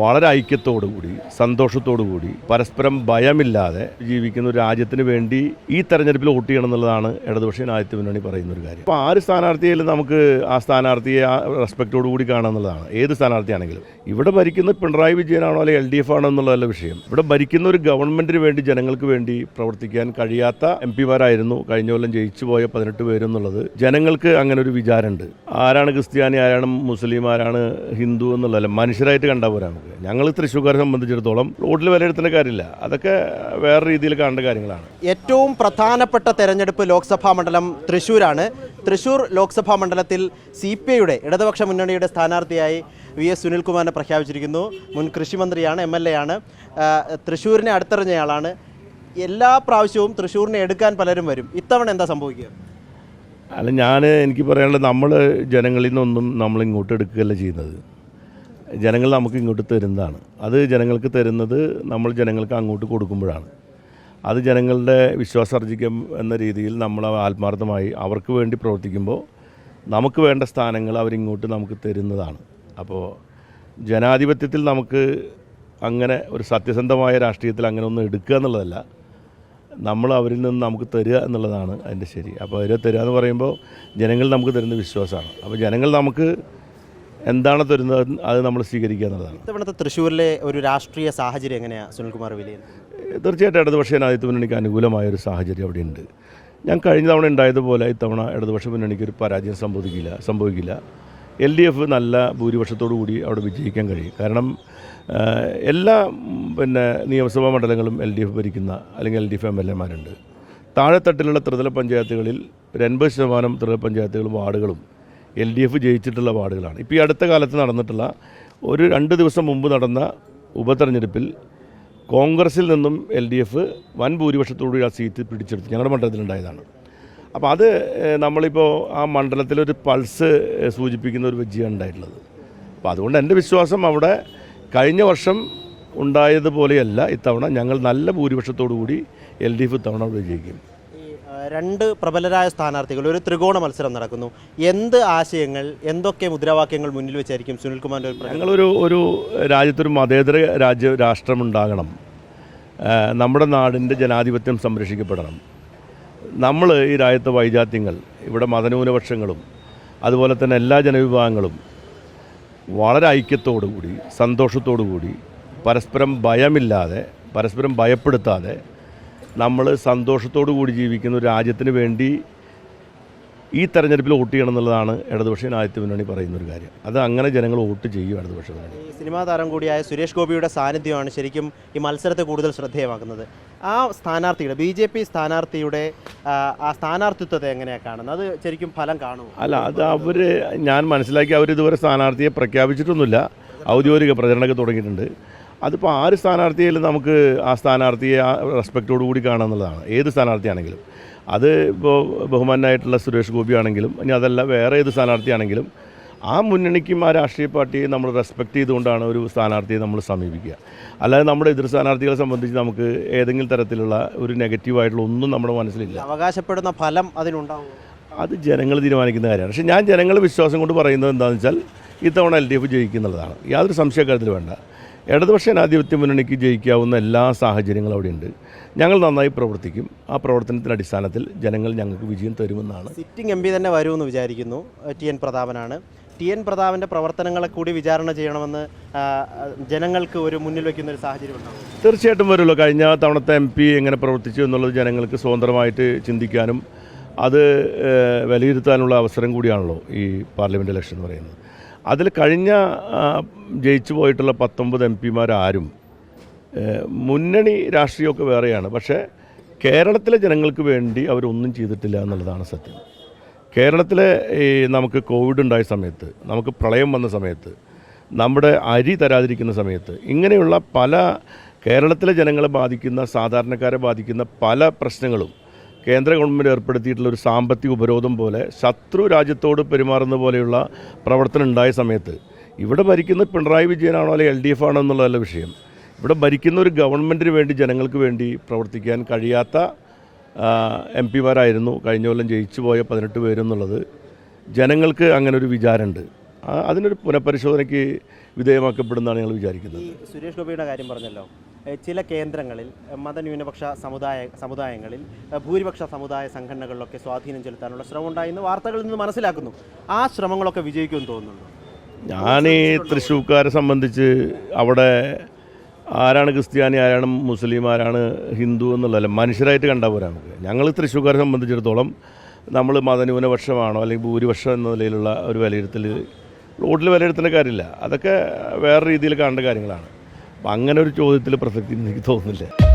വളരെ ഐക്യത്തോടുകൂടി സന്തോഷത്തോടുകൂടി പരസ്പരം ഭയമില്ലാതെ ജീവിക്കുന്ന ഒരു രാജ്യത്തിന് വേണ്ടി ഈ തെരഞ്ഞെടുപ്പിൽ വോട്ട് ചെയ്യണം എന്നുള്ളതാണ് ഇടതുപക്ഷ ആദ്യത്തെ മുന്നണി പറയുന്ന ഒരു കാര്യം. അപ്പോൾ ആര് സ്ഥാനാർത്ഥിയായാലും നമുക്ക് ആ സ്ഥാനാർത്ഥിയെ ആ റെസ്പെക്റ്റോടു കൂടി കാണുക എന്നുള്ളതാണ്. ഏത് സ്ഥാനാർത്ഥിയാണെങ്കിലും. ഇവിടെ ഭരിക്കുന്ന പിണറായി വിജയനാണോ അല്ലെങ്കിൽ എൽ ഡി എഫ് ആണോ എന്നുള്ളതല്ല വിഷയം. ഇവിടെ ഭരിക്കുന്ന ഒരു ഗവൺമെന്റിന് വേണ്ടി ജനങ്ങൾക്ക് വേണ്ടി പ്രവർത്തിക്കാൻ കഴിയാത്ത എം പിമാരായിരുന്നു. കഴിഞ്ഞ കൊല്ലം ജയിച്ചു പോയ പതിനെട്ട് പേരെന്നുള്ളത് ജനങ്ങൾക്ക് അങ്ങനെ ഒരു വിചാരമുണ്ട്. ആരാണ് ക്രിസ്ത്യാനി ആരാണ് മുസ്ലിം ആരാണ് ഹിന്ദു എന്നുള്ളതല്ല. മനുഷ്യരായിട്ട് കണ്ടാൽ പോരാ നമുക്ക്. ഞങ്ങൾ തൃശ്ശൂർക്കാരെ സംബന്ധിച്ചിടത്തോളം റോഡിൽ വിലയിരുത്തേണ്ട കാര്യമില്ല. അതൊക്കെ വേറെ രീതിയിൽ കാണേണ്ട കാര്യങ്ങളാണ്. ഏറ്റവും പ്രധാനപ്പെട്ട തെരഞ്ഞെടുപ്പ് ലോക്സഭാ മണ്ഡലം തൃശ്ശൂരാണ്. തൃശ്ശൂർ ലോക്സഭാ മണ്ഡലത്തിൽ സി പി ഐയുടെ ഇടതുപക്ഷ മുന്നണിയുടെ സ്ഥാനാർത്ഥിയായി വി എസ് സുനിൽകുമാറിനെ പ്രഖ്യാപിച്ചിരിക്കുന്നു. മുൻ കൃഷിമന്ത്രിയാണ് എം എൽ എ ആണ്. തൃശ്ശൂരിനെ അടുത്തെറിഞ്ഞയാളാണ് എല്ലാ പ്രാവശ്യവും തൃശ്ശൂരിനെ എടുക്കാൻ പലരും വരും. ഇത്തവണ എന്താ സംഭവിക്കുക? അല്ല ഞാൻ എനിക്ക് പറയാനുള്ളത് നമ്മൾ ജനങ്ങളിൽ നിന്നൊന്നും നമ്മൾ ഇങ്ങോട്ട് എടുക്കുകയല്ല ചെയ്യുന്നത്. ജനങ്ങൾ നമുക്ക് ഇങ്ങോട്ട് തരുന്നതാണ്. അത് ജനങ്ങൾക്ക് തരുന്നത് നമ്മൾ ജനങ്ങൾക്ക് അങ്ങോട്ട് കൊടുക്കുമ്പോഴാണ്. അത് ജനങ്ങളുടെ വിശ്വാസം എന്ന രീതിയിൽ നമ്മൾ ആത്മാർത്ഥമായി അവർക്ക് വേണ്ടി പ്രവർത്തിക്കുമ്പോൾ നമുക്ക് വേണ്ട സ്ഥാനങ്ങൾ അവരിങ്ങോട്ട് നമുക്ക് തരുന്നതാണ്. അപ്പോൾ ജനാധിപത്യത്തിൽ നമുക്ക് അങ്ങനെ ഒരു സത്യസന്ധമായ രാഷ്ട്രീയത്തിൽ അങ്ങനെ ഒന്നും എടുക്കുക എന്നുള്ളതല്ല. നമ്മൾ അവരിൽ നിന്ന് നമുക്ക് തരിക എന്നുള്ളതാണ് അതിന്റെ ശരി. അപ്പോൾ അവർ തരിക എന്ന് പറയുമ്പോൾ ജനങ്ങൾ നമുക്ക് തരുന്ന വിശ്വാസമാണ്. അപ്പോൾ ജനങ്ങൾ നമുക്ക് എന്താണ് തരുന്നത് അത് നമ്മൾ സ്വീകരിക്കുക എന്നുള്ളതാണ്. ഇത്തവണത്തെ തൃശ്ശൂരിലെ ഒരു രാഷ്ട്രീയ സാഹചര്യം എങ്ങനെയാണ് സുനിൽകുമാർ വിലയിരുത്തുന്നത് തീർച്ചയായിട്ടും ഇടതുപക്ഷ ജനാധിപത്യ മുന്നണിക്ക് അനുകൂലമായ ഒരു സാഹചര്യം അവിടെ ഉണ്ട് ഞാൻ കഴിഞ്ഞ തവണ ഉണ്ടായതുപോലെ ഇത്തവണ ഇടതുപക്ഷ മുന്നണിക്ക് ഒരു പരാജയം സംഭവിക്കില്ല സംഭവിക്കില്ല. എൽ ഡി എഫ് നല്ല ഭൂരിപക്ഷത്തോടു കൂടി അവിടെ വിജയിക്കാൻ കഴിയും. കാരണം എല്ലാ പിന്നെ നിയമസഭാ മണ്ഡലങ്ങളും എൽ ഡി എഫ് ഭരിക്കുന്ന അല്ലെങ്കിൽ L D F M L എമാരുണ്ട്. താഴെത്തട്ടിലുള്ള ത്രിതല പഞ്ചായത്തുകളിൽ ഒരു എൺപത് ശതമാനം ത്രിതല പഞ്ചായത്തുകളും വാർഡുകളും എൽ ഡി എഫ് ജയിച്ചിട്ടുള്ള വാർഡുകളാണ്. ഇപ്പോൾ ഈ അടുത്ത കാലത്ത് നടന്നിട്ടുള്ള ഒരു രണ്ട് ദിവസം മുമ്പ് നടന്ന ഉപതെരഞ്ഞെടുപ്പിൽ കോൺഗ്രസിൽ നിന്നും എൽ ഡി എഫ് വൻ ഭൂരിപക്ഷത്തോടുകൂടി ആ സീറ്റ് പിടിച്ചെടുത്തു. ഞങ്ങളുടെ മണ്ഡലത്തിലുണ്ടായതാണ് അപ്പോൾ അത് നമ്മളിപ്പോൾ ആ മണ്ഡലത്തിലൊരു പൾസ് സൂചിപ്പിക്കുന്ന ഒരു വിജയമാണ് ഉണ്ടായിട്ടുള്ളത്. അപ്പോൾ അതുകൊണ്ട് എന്റെ വിശ്വാസം അവിടെ കഴിഞ്ഞ വർഷം ഉണ്ടായതുപോലെയല്ല ഇത്തവണ. ഞങ്ങൾ നല്ല ഭൂരിപക്ഷത്തോടു കൂടി എൽ ഡി എഫ് ഇത്തവണ വിജയിക്കും രണ്ട് പ്രബലരായ സ്ഥാനാർത്ഥികൾ ഒരു ത്രികോണ മത്സരം നടക്കുന്നു. എന്ത് ആശയങ്ങൾ എന്തൊക്കെ മുദ്രാവാക്യങ്ങൾ മുന്നിൽ വെച്ചായിരിക്കും സുനിൽകുമാറിന്റെ ഒരു ഞങ്ങളൊരു ഒരു രാജ്യത്തൊരു മതേതര രാജ്യ രാഷ്ട്രമുണ്ടാകണം. നമ്മുടെ നാടിന്റെ ജനാധിപത്യം സംരക്ഷിക്കപ്പെടണം. നമ്മൾ ഈ രാജ്യത്തെ വൈജാത്യങ്ങൾ ഇവിടെ മതന്യൂനപക്ഷങ്ങളും അതുപോലെ തന്നെ എല്ലാ ജനവിഭാഗങ്ങളും വളരെ ഐക്യത്തോടുകൂടി സന്തോഷത്തോടുകൂടി പരസ്പരം ഭയമില്ലാതെ പരസ്പരം ഭയപ്പെടുത്താതെ നമ്മൾ സന്തോഷത്തോടു കൂടി ജീവിക്കുന്ന രാജ്യത്തിന് വേണ്ടി ഈ തെരഞ്ഞെടുപ്പിൽ വോട്ട് ചെയ്യണം എന്നുള്ളതാണ് ഇടതുപക്ഷ ആദ്യത്തെ മുന്നണി പറയുന്ന ഒരു കാര്യം. അത് അങ്ങനെ ജനങ്ങൾ വോട്ട് ചെയ്യും ഇടതുപക്ഷ മുന്നണി. സിനിമാ താരം കൂടിയായ സുരേഷ് ഗോപിയുടെ സാന്നിധ്യമാണ് ശരിക്കും ഈ മത്സരത്തെ കൂടുതൽ ശ്രദ്ധേയമാക്കുന്നത്. ആ സ്ഥാനാർത്ഥിയുടെ ബി ജെ പി സ്ഥാനാർത്ഥിയുടെ ആ, സ്ഥാനാർത്ഥിത്വത്തെ എങ്ങനെയാണ് കാണുന്നത്? അത് ശരിക്കും ഫലം കാണും അല്ല അത് അവർ ഞാൻ മനസ്സിലാക്കി അവരിതുവരെ ഇതുവരെ സ്ഥാനാർത്ഥിയെ പ്രഖ്യാപിച്ചിട്ടൊന്നുമില്ല. ഔദ്യോഗിക പ്രചരണമൊക്കെ തുടങ്ങിയിട്ടുണ്ട്. അതിപ്പോൾ ആര് സ്ഥാനാർത്ഥിയായാലും നമുക്ക് ആ സ്ഥാനാർത്ഥിയെ ആ റെസ്പെക്റ്റോടു കൂടി കാണുക എന്നുള്ളതാണ്. ഏത് സ്ഥാനാർത്ഥിയാണെങ്കിലും. അത് ഇപ്പോൾ ബഹുമാനായിട്ടുള്ള സുരേഷ് ഗോപി ആണെങ്കിലും ഇനി അതല്ല വേറെ ഏത് സ്ഥാനാർത്ഥിയാണെങ്കിലും ആ മുന്നണിക്കും ആ രാഷ്ട്രീയ പാർട്ടിയെ നമ്മൾ റെസ്പെക്ട് ചെയ്തുകൊണ്ടാണ് ഒരു സ്ഥാനാർത്ഥിയെ നമ്മൾ സമീപിക്കുക. അല്ലാതെ നമ്മുടെ എതിർ സ്ഥാനാർത്ഥികളെ സംബന്ധിച്ച് നമുക്ക് ഏതെങ്കിലും തരത്തിലുള്ള ഒരു നെഗറ്റീവായിട്ടുള്ള ഒന്നും നമ്മുടെ മനസ്സിലില്ല. അവകാശപ്പെടുന്ന ഫലം അതിനുണ്ടാവും. അത് ജനങ്ങൾ തീരുമാനിക്കുന്ന കാര്യമാണ്. പക്ഷേ ഞാൻ ജനങ്ങൾ വിശ്വാസം കൊണ്ട് പറയുന്നത് എന്താണെന്ന് വെച്ചാൽ ഇത്തവണ എൽ ഡി എഫ് ജയിക്കുന്നുള്ളതാണ്. യാതൊരു സംശയക്കാര്യത്തിൽ വേണ്ട. ഇടതുപക്ഷ ജനാധിപത്യ മുന്നണിക്ക് ജയിക്കാവുന്ന എല്ലാ സാഹചര്യങ്ങളും അവിടെയുണ്ട്. ഞങ്ങൾ നന്നായി പ്രവർത്തിക്കും. ആ പ്രവർത്തനത്തിന്റെ അടിസ്ഥാനത്തിൽ ജനങ്ങൾ ഞങ്ങൾക്ക് വിജയം തരുമെന്നാണ്. സിറ്റിംഗ് എം പി തന്നെ വരുമെന്ന് വിചാരിക്കുന്നു. ടി എൻ പ്രതാപനാണ്. ടി എൻ പ്രതാപന്റെ പ്രവർത്തനങ്ങളെ കൂടി വിചാരണ ചെയ്യണമെന്ന് ജനങ്ങൾക്ക് ഒരു മുന്നിൽ വയ്ക്കുന്ന ഒരു സാഹചര്യം ഉണ്ടാവും. തീർച്ചയായിട്ടും വരുമല്ലോ കഴിഞ്ഞ തവണത്തെ എം പി എങ്ങനെ പ്രവർത്തിച്ചു എന്നുള്ളത് ജനങ്ങൾക്ക് സ്വതന്ത്രമായിട്ട് ചിന്തിക്കാനും അത് വിലയിരുത്താനുള്ള അവസരം കൂടിയാണല്ലോ ഈ പാർലമെന്റ് ഇലക്ഷൻ എന്ന് പറയുന്നത്. അതിൽ കഴിഞ്ഞ ജയിച്ചു പോയിട്ടുള്ള പത്തൊമ്പത് എം പിമാരാരും മുന്നണി രാഷ്ട്രീയമൊക്കെ വേറെയാണ്. പക്ഷേ കേരളത്തിലെ ജനങ്ങൾക്ക് വേണ്ടി അവരൊന്നും ചെയ്തിട്ടില്ല എന്നുള്ളതാണ് സത്യം. കേരളത്തിലെ ഈ നമുക്ക് കോവിഡ് ഉണ്ടായ സമയത്ത് നമുക്ക് പ്രളയം വന്ന സമയത്ത് നമ്മുടെ അരി തരാതിരിക്കുന്ന സമയത്ത് ഇങ്ങനെയുള്ള പല കേരളത്തിലെ ജനങ്ങളെ ബാധിക്കുന്ന സാധാരണക്കാരെ ബാധിക്കുന്ന പല പ്രശ്നങ്ങളും കേന്ദ്ര ഗവൺമെന്റ് ഏർപ്പെടുത്തിയിട്ടുള്ള ഒരു സാമ്പത്തിക ഉപരോധം പോലെ ശത്രു രാജ്യത്തോട് പെരുമാറുന്ന പോലെയുള്ള പ്രവർത്തനം ഉണ്ടായ സമയത്ത് ഇവിടെ ഭരിക്കുന്ന പിണറായി വിജയനാണോ അല്ലെങ്കിൽ എൽ ഡി എഫ് ആണോ എന്നുള്ളതല്ല വിഷയം. ഇവിടെ ഭരിക്കുന്ന ഒരു ഗവൺമെന്റിന് വേണ്ടി ജനങ്ങൾക്ക് വേണ്ടി പ്രവർത്തിക്കാൻ കഴിയാത്ത എം പിമാരായിരുന്നു. കഴിഞ്ഞ കൊല്ലം ജയിച്ചു പോയ പതിനെട്ട് പേരെന്നുള്ളത് ജനങ്ങൾക്ക് അങ്ങനെ ഒരു വിചാരമുണ്ട്. അതിനൊരു പുനഃപരിശോധനയ്ക്ക് വിധേയമാക്കപ്പെടുന്നതാണ് ഞങ്ങൾ വിചാരിക്കുന്നത്. സുരേഷ് ഗോപിയുടെ കാര്യം പറഞ്ഞല്ലോ. ചില കേന്ദ്രങ്ങളിൽ മതന്യൂനപക്ഷ സമുദായ സമുദായങ്ങളിൽ ഭൂരിപക്ഷ സമുദായ സംഘടനകളിലൊക്കെ സ്വാധീനം ചെലുത്താനുള്ള ശ്രമം ഉണ്ടായെന്ന് വാർത്തകളിൽ നിന്ന് മനസ്സിലാക്കുന്നു. ആ ശ്രമങ്ങളൊക്കെ വിജയിക്കുമെന്ന് തോന്നുന്നുണ്ടോ? ഞാൻ ഈ തൃശ്ശൂക്കാരെ സംബന്ധിച്ച് അവിടെ ആരാണ് ക്രിസ്ത്യാനി ആരാണ് മുസ്ലിം ആരാണ് ഹിന്ദു എന്നുള്ളതല്ല മനുഷ്യരായിട്ട് കണ്ടാൽ പോരാ നമുക്ക്. ഞങ്ങൾ തൃശ്ശൂക്കാരെ സംബന്ധിച്ചിടത്തോളം നമ്മൾ മതന്യൂനപക്ഷമാണോ അല്ലെങ്കിൽ ഭൂരിപക്ഷം എന്ന നിലയിലുള്ള ഒരു വിലയിരുത്തൽ റോഡിൽ വിലയിരുത്തേണ്ട കാര്യമില്ല. അതൊക്കെ വേറെ രീതിയിൽ കാണേണ്ട കാര്യങ്ങളാണ്. അപ്പം അങ്ങനെ ഒരു ചോദ്യത്തിൽ പ്രസക്തി എനിക്ക് തോന്നുന്നില്ല.